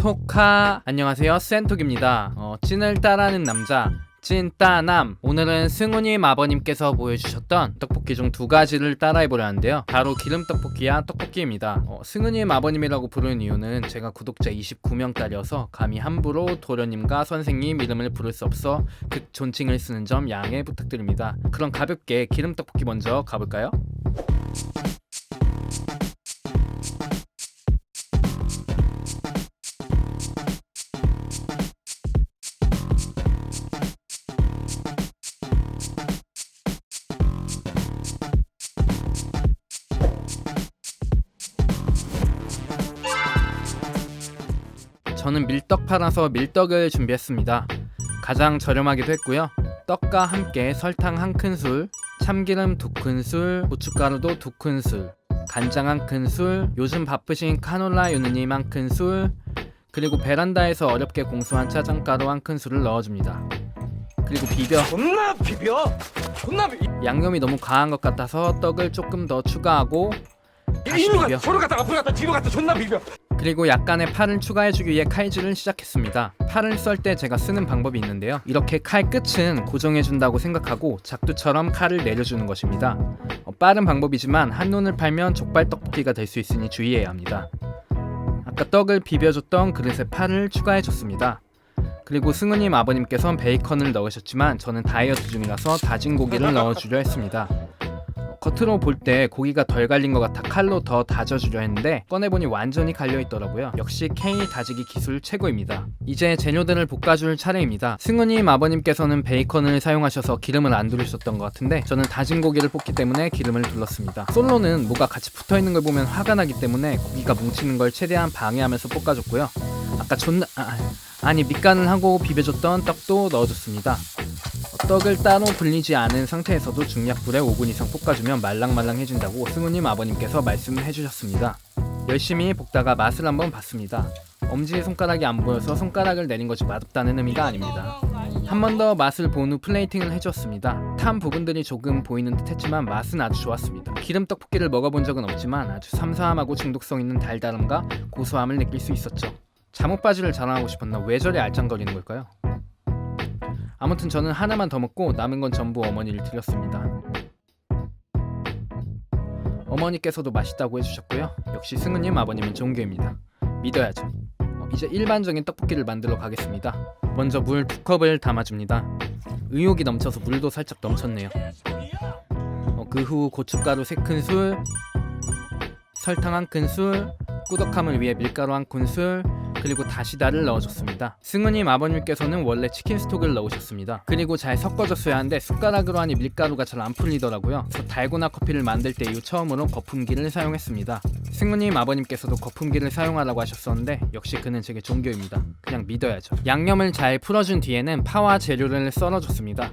스토카. 안녕하세요. 센톡입니다. 어, 찐을 따라하는 남자 찐따남. 오늘은 승훈님 아버님께서 보여주셨던 떡볶이 중 두 가지를 따라해보려 하는데요. 바로 기름떡볶이와 떡볶이입니다. 어, 승훈님 아버님이라고 부르는 이유는 제가 구독자 29명딸이어서 감히 함부로 도련님과 선생님 이름을 부를 수 없어 극 존칭을 쓰는 점 양해 부탁드립니다. 그럼 가볍게 기름떡볶이 먼저 가볼까요? 저는 밀떡 팔아서 밀떡을 준비했습니다. 가장 저렴하기도 했고요. 떡과 함께 설탕 한 큰술, 참기름 두 큰술, 고춧가루도 두 큰술, 간장 한 큰술, 요즘 바쁘신 카놀라 유느님 한 큰술, 그리고 베란다에서 어렵게 공수한 짜장가루 한 큰술을 넣어줍니다. 그리고 비벼 존나 비벼 존나 비 양념이 너무 강한 것 같아서 떡을 조금 더 추가하고 다시 비벼 저로 갔다 앞으로 갔다 뒤로 갔다 존나 비벼 그리고 약간의 팔을 추가해주기 위해 칼질을 시작했습니다. 팔을 썰 때 제가 쓰는 방법이 있는데요. 이렇게 칼 끝은 고정해준다고 생각하고 작두처럼 칼을 내려주는 것입니다. 어, 빠른 방법이지만 한눈을 팔면 족발 떡볶이가 될 수 있으니 주의해야 합니다. 아까 떡을 비벼줬던 그릇에 팔을 추가해줬습니다. 그리고 승우님 아버님께선 베이컨을 넣으셨지만 저는 다이어트 중이라서 다진 고기를 넣어주려 했습니다. 겉으로 볼 때 고기가 덜 갈린 것 같아 칼로 더 다져주려 했는데 꺼내보니 완전히 갈려 있더라고요. 역시 K 다지기 기술 최고입니다. 이제 재료들을 볶아줄 차례입니다. 승우님 아버님께서는 베이컨을 사용하셔서 기름을 안 두르셨던 것 같은데 저는 다진 고기를 볶기 때문에 기름을 둘렀습니다. 솔로는 뭐가 같이 붙어 있는 걸 보면 화가 나기 때문에 고기가 뭉치는 걸 최대한 방해하면서 볶아줬고요. 아까 존나 아, 아니 밑간을 하고 비벼줬던 떡도 넣어줬습니다. 떡을 따로 불리지 않은 상태에서도 중약불에 5분 이상 볶아주면 말랑말랑해진다고 승우님 아버님께서 말씀을 해주셨습니다. 열심히 볶다가 맛을 한번 봤습니다. 엄지 손가락이 안 보여서 손가락을 내린 것이 맛없다는 의미가 아닙니다. 한 번 더 맛을 본 후 플레이팅을 해주었습니다. 탄 부분들이 조금 보이는 듯 했지만 맛은 아주 좋았습니다. 기름 떡볶이를 먹어본 적은 없지만 아주 삼삼하고 중독성 있는 달달함과 고소함을 느낄 수 있었죠. 잠옷바지를 자랑하고 싶었나 왜 저리 알짱거리는 걸까요? 아무튼 저는 하나만 더 먹고 남은 건 전부 어머니를 드렸습니다. 어머니께서도 맛있다고 해주셨고요. 역시 승우님 아버님은 종교입니다. 믿어야죠. 어, 이제 일반적인 떡볶이를 만들어 가겠습니다. 먼저 물 두 컵을 담아줍니다. 의욕이 넘쳐서 물도 살짝 넘쳤네요. 어, 그후 고춧가루 세 큰술, 설탕 한 큰술, 꾸덕함을 위해 밀가루 한 큰술, 그리고 다시다를 넣어줬습니다. 승우님 아버님께서는 원래 치킨 스톡을 넣으셨습니다. 그리고 잘 섞어줬어야 하는데 숟가락으로 하니 밀가루가 잘 안 풀리더라고요. 그래서 달고나 커피를 만들 때 이후 처음으로 거품기를 사용했습니다. 승우님 아버님께서도 거품기를 사용하라고 하셨었는데 역시 그는 제게 종교입니다. 그냥 믿어야죠. 양념을 잘 풀어준 뒤에는 파와 재료를 썰어줬습니다.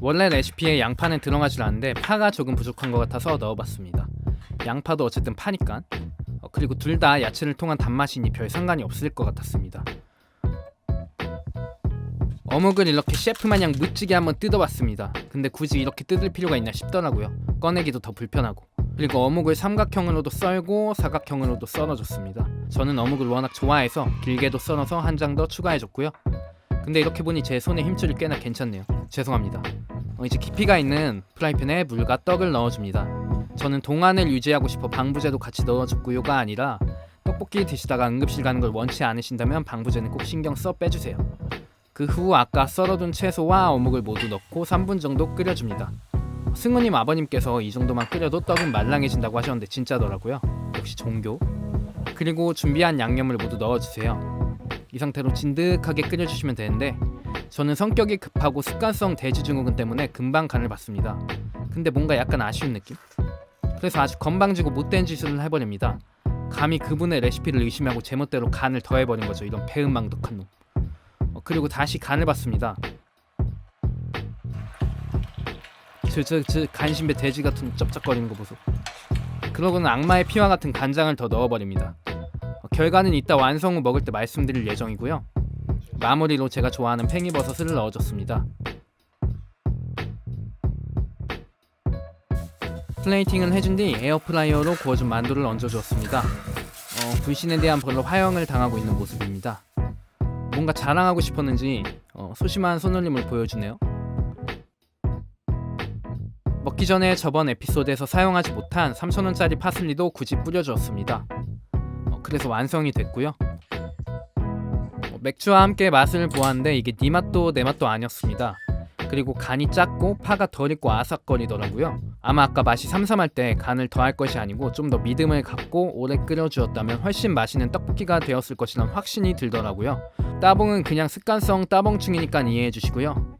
원래 레시피에 양파는 들어가질 않는데 파가 조금 부족한 것 같아서 넣어봤습니다. 양파도 어쨌든 파니까 어, 그리고 둘 다 야채를 통한 단맛이니 별 상관이 없을 것 같았습니다. 어묵을 이렇게 셰프 마냥 무찌게 한번 뜯어봤습니다. 근데 굳이 이렇게 뜯을 필요가 있나 싶더라고요. 꺼내기도 더 불편하고. 그리고 어묵을 삼각형으로도 썰고 사각형으로도 썰어줬습니다. 저는 어묵을 워낙 좋아해서 길게도 썰어서 한 장 더 추가해줬고요. 근데 이렇게 보니 제 손의 힘줄이 꽤나 괜찮네요. 죄송합니다. 어, 이제 깊이가 있는 프라이팬에 물과 떡을 넣어줍니다. 저는 동안을 유지하고 싶어 방부제도 같이 넣어줬고요가 아니라 떡볶이 드시다가 응급실 가는 걸 원치 않으신다면 방부제는 꼭 신경 써 빼주세요. 그 후 아까 썰어둔 채소와 어묵을 모두 넣고 3분 정도 끓여줍니다. 승우님 아버님께서 이 정도만 끓여도 떡은 말랑해진다고 하셨는데 진짜더라고요. 역시 종교. 그리고 준비한 양념을 모두 넣어주세요. 이 상태로 진득하게 끓여주시면 되는데 저는 성격이 급하고 습관성 대지증후군 때문에 금방 간을 봤습니다. 근데 뭔가 약간 아쉬운 느낌? 그래서 아주 건방지고 못된 짓을 해버립니다. 감히 그분의 레시피를 의심하고 제멋대로 간을 더해버린 거죠. 이런 배은망덕한 놈. 어, 그리고 다시 간을 봤습니다. 저저 저 간신배 돼지 같은 쩝쩝거리는 거 보소. 그러고는 악마의 피와 같은 간장을 더 넣어버립니다. 어, 결과는 이따 완성 후 먹을 때 말씀드릴 예정이고요. 마무리로 제가 좋아하는 팽이버섯을 넣어줬습니다. 플레이팅을 해준 뒤 에어프라이어로 구워준 만두를 얹어주었습니다. 어, 불신에 대한 별로 화형을 당하고 있는 모습입니다. 뭔가 자랑하고 싶었는지 어, 소심한 손놀림을 보여주네요. 먹기 전에 저번 에피소드에서 사용하지 못한 3,000원짜리 파슬리도 굳이 뿌려주었습니다. 어, 그래서 완성이 됐고요. 어, 맥주와 함께 맛을 보았는데 이게 네 맛도 내 맛도 아니었습니다. 그리고 간이 작고 파가 덜 익고 아삭거리더라고요. 아마 아까 맛이 삼삼할 때 간을 더할 것이 아니고 좀 더 믿음을 갖고 오래 끓여주었다면 훨씬 맛있는 떡볶이가 되었을 것이란 확신이 들더라고요. 따봉은 그냥 습관성 따봉충이니까 이해해 주시고요.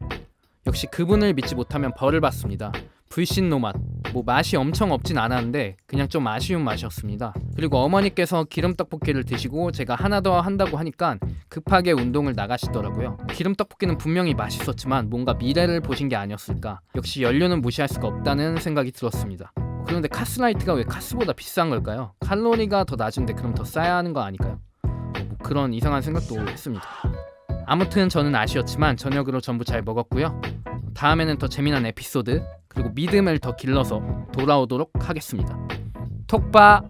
역시 그분을 믿지 못하면 벌을 받습니다. 불신 노맛. 뭐 맛이 엄청 없진 않았는데 그냥 좀 아쉬운 맛이었습니다. 그리고 어머니께서 기름 떡볶이를 드시고 제가 하나 더 한다고 하니까 급하게 운동을 나가시더라고요. 기름 떡볶이는 분명히 맛있었지만 뭔가 미래를 보신 게 아니었을까. 역시 연료는 무시할 수가 없다는 생각이 들었습니다. 그런데 카스라이트가 왜 카스보다 비싼 걸까요? 칼로리가 더 낮은데 그럼 더 싸야 하는 거 아닐까요? 어, 뭐 그런 이상한 생각도 했습니다. 아무튼 저는 아쉬웠지만 저녁으로 전부 잘 먹었고요. 다음에는 더 재미난 에피소드 그리고 믿음을 더 길러서 돌아오도록 하겠습니다. 톡바